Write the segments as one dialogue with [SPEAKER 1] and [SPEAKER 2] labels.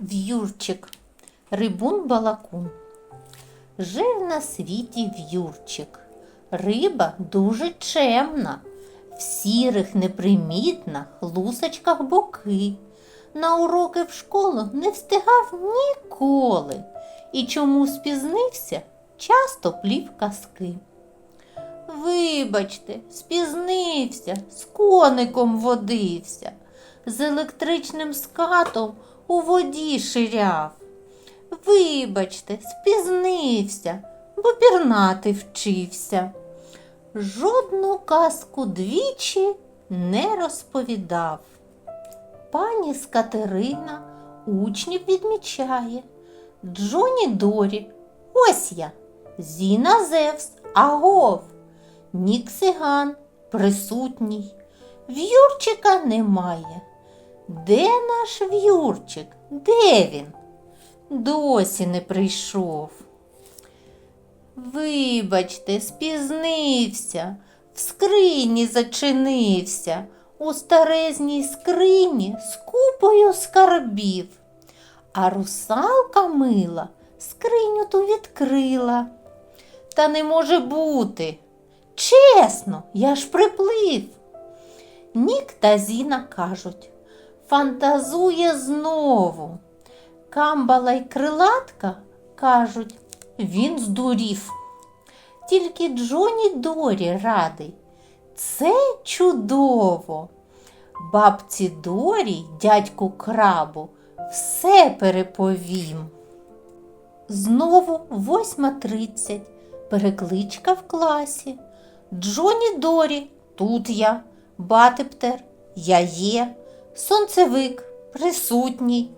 [SPEAKER 1] В'юрчик, рибун балакун. Жив на світі в'юрчик. Риба дуже чемна, в сірих непримітна лусочках боки. На уроки в школу не встигав ніколи. І чому спізнився, часто плів казки. Вибачте, спізнився, з коником водився, з електричним скатом у воді ширяв. Вибачте, спізнився, бо пірнати вчився. Жодну казку двічі не розповідав. Пані Скатерина учнів відмічає. Джоні Дорі, ось я, Зіна Зевс, агов. Нік Сиган присутній. В'юрчика немає. Де наш в'юрчик? Де він? Досі не прийшов. Вибачте, спізнився, в скрині зачинився, у старезній скрині з купою скарбів. А русалка мила скриню ту відкрила. Та не може бути. Чесно, я ж приплив. Нік та Зіна кажуть, фантазує знову. Камбала й крилатка кажуть, він здурів. Тільки Джоні Дорі радий. Це чудово. Бабці Дорі, дядьку крабу, все переповім. Знову восьма тридцять. Перекличка в класі. Джоні Дорі, тут я, Батептер, я є, сонцевик, присутній.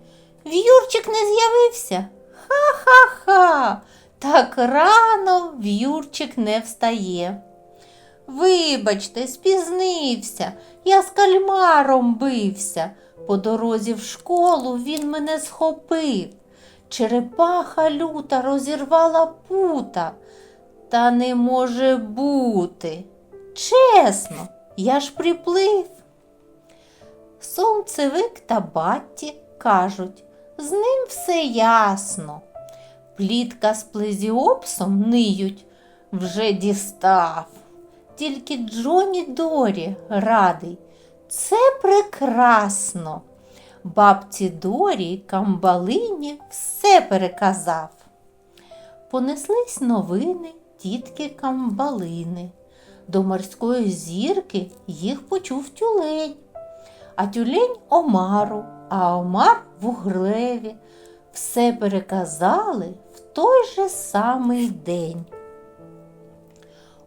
[SPEAKER 1] В'юрчик не з'явився. Ха-ха-ха. Так рано в'юрчик не встає. Вибачте, спізнився, я з кальмаром бився. По дорозі в школу він мене схопив. Черепаха люта розірвала пута. Та не може бути. Чесно, я ж приплив. Сонцевик та батті кажуть, з ним все ясно. Плітка з плезіопсом ниють, вже дістав. Тільки Джоні Дорі радий. Це прекрасно. Бабці Дорі камбалині все переказав. Понеслись новини тітки камбалини. До морської зірки їх почув тюлень, а тюлень Омару, а Омар вуглеві. Все переказали в той же самий день.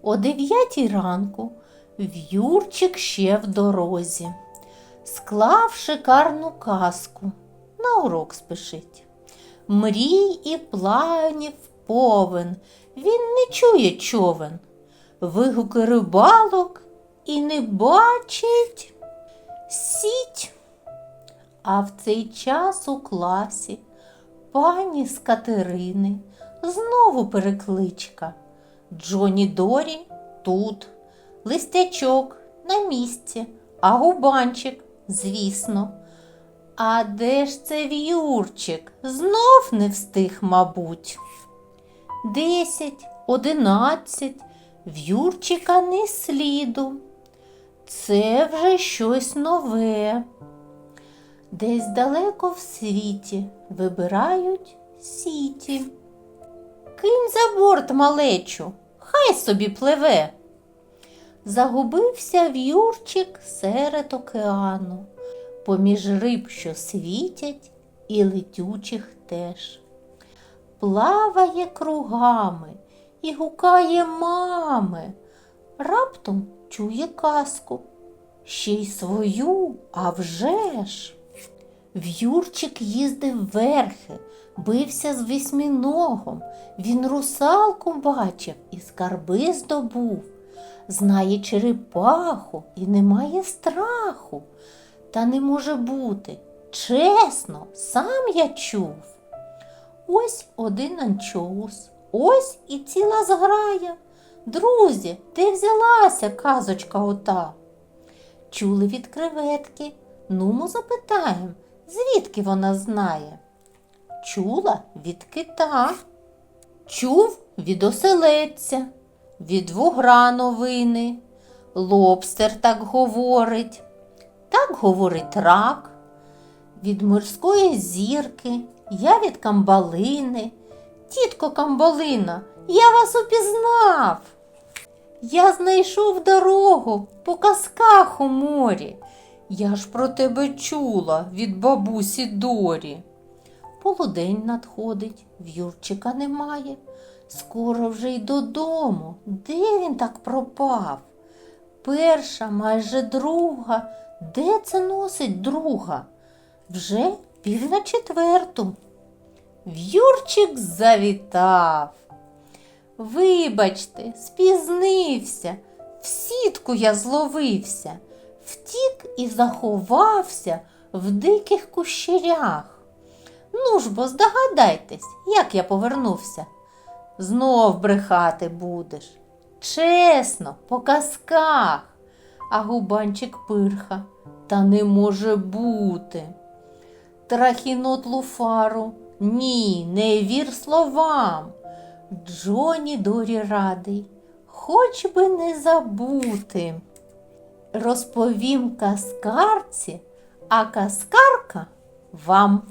[SPEAKER 1] О дев'ятій ранку в'юрчик ще в дорозі, склав шикарну казку, на урок спешить. Мрій і планів повен, він не чує човен, вигуки рибалок і не бачить сіть. А в цей час у класі пані з Катерини знову перекличка. Джоні Дорі тут, листячок на місці, а губанчик, звісно. А де ж це в'юрчик? Знов не встиг, мабуть. Десять, одинадцять, в'юрчика не сліду. Це вже щось нове. Десь далеко в світі вибирають сіті. Кинь за борт малечу, хай собі пливе. Загубився в'юрчик серед океану, поміж риб, що світять, і летючих теж. Плаває кругами і гукає мами. Раптом чує казку, ще й свою, а вже ж. В'юрчик їздив верхи, бився з восьминогом, він русалку бачив і скарби здобув. Знає черепаху і немає страху. Та не може бути. Чесно, сам я чув. Ось один анчоус, ось і ціла зграя. Друзі, де взялася казочка ота? Чули від креветки? Нумо запитаєм, звідки вона знає. чула від кита, чув від оселедця, від вугра новини. Лобстер так говорить, так говорить рак, від морської зірки, я від камбалини. Тітко Камбалина, я вас упізнав. Я знайшов дорогу по казках у морі. Я ж про тебе чула від бабусі Дорі. Полудень надходить, в Юрчика немає. Скоро вже й додому. Де він так пропав? Перша, майже друга. Де це носить друга? Вже пів на четверту. В'юрчик завітав. Вибачте, спізнився, в сітку я зловився, втік і заховався в диких кущерях. Ну ж бо здогадайтесь, як я повернувся. Знов брехати будеш. Чесно, по казках. А губанчик пирха, та не може бути. Трахінот луфару, ні, не вір словам. Джоні Дорі радий, хоч би не забути. Розповім казкарці, а казкарка вам.